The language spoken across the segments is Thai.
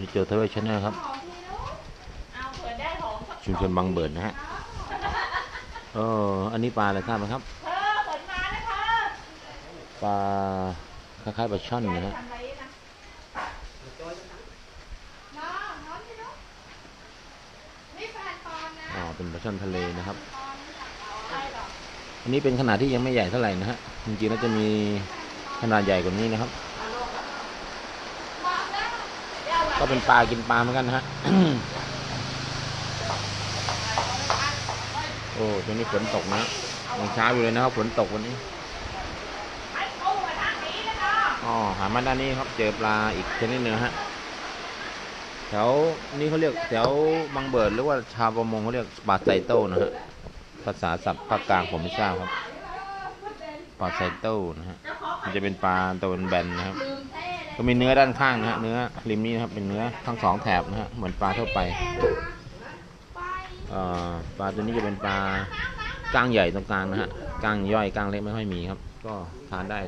ชุมชนเทเวชแนลครับเอาเผื่อได้ของสักชุมชนบางเบิดนะฮะเอออันนี้ปลาอะไรทราบไหมครับเธอเปิดมานะคะปลาคล้ายๆปลาช่อนนะฮะทำอะไรนะน้องน้องที่ลูกนี่แฟนปอนนะอ๋อเป็นปลาช่อนทะเลนะครับปอนจากเขาอะไรหรออันนี้เป็นขนาดที่ยังไม่ใหญ่เท่าไหร่นะฮะจริงๆแล้วจะมีขนาดใหญ่กว่านี้นะครับ บอกแล้วเดี๋ยว ก็เป็นปลากินปลาเหมือนกันนะฮะ โอ้ตรงนี้ฝนตกนะยังเช้าอยู่เลยนะครับฝนตกวันนี้อ๋อหามาด้านนี้ครับ เจอปลาอีกชนิดหนึงนะฮะ แถวนี้เขาเรียกแถวบางเบิดหรือว่าชาวประมงเขาเรียกปลาไซโต้นะฮะ ภาษาศัพท์ภาคกลางผมไม่ทราบครับ ปลาไซโต้นะฮะ มันจะเป็นปลาตัวเป็นแบนนะครับ ก็มีเนื้อด้านข้างนะฮะเนื้อริมนี้นะครับเป็นเนื้อทั้งสองแถบนะฮะเหมือนปลาทั่วไปปลาตัวนี้จะเป็นปลาก้างใหญ่ตรงกลางนะฮะก้างย่อยก้างเล็กไม่ค่อยมีครับ ก็ทานได้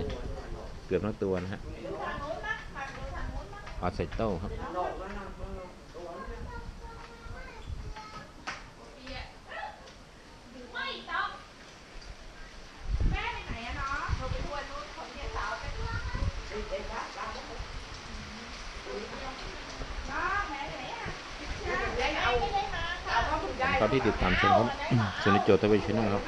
เกือบทั้งตัวนะฮะทางนู้นนะทางนู้นทางนู้นนะปลาไซโต้ครับ ไม่ต้องแม่ไปไหนอะเนาะเราไปทวนนู้นคนเนี่ยสาวไปน้องแม่ไหนอะแม่ไม่ได้มา ค่ะครับที่ติดตามชมครับสุนิจโจทวีชแนลครับ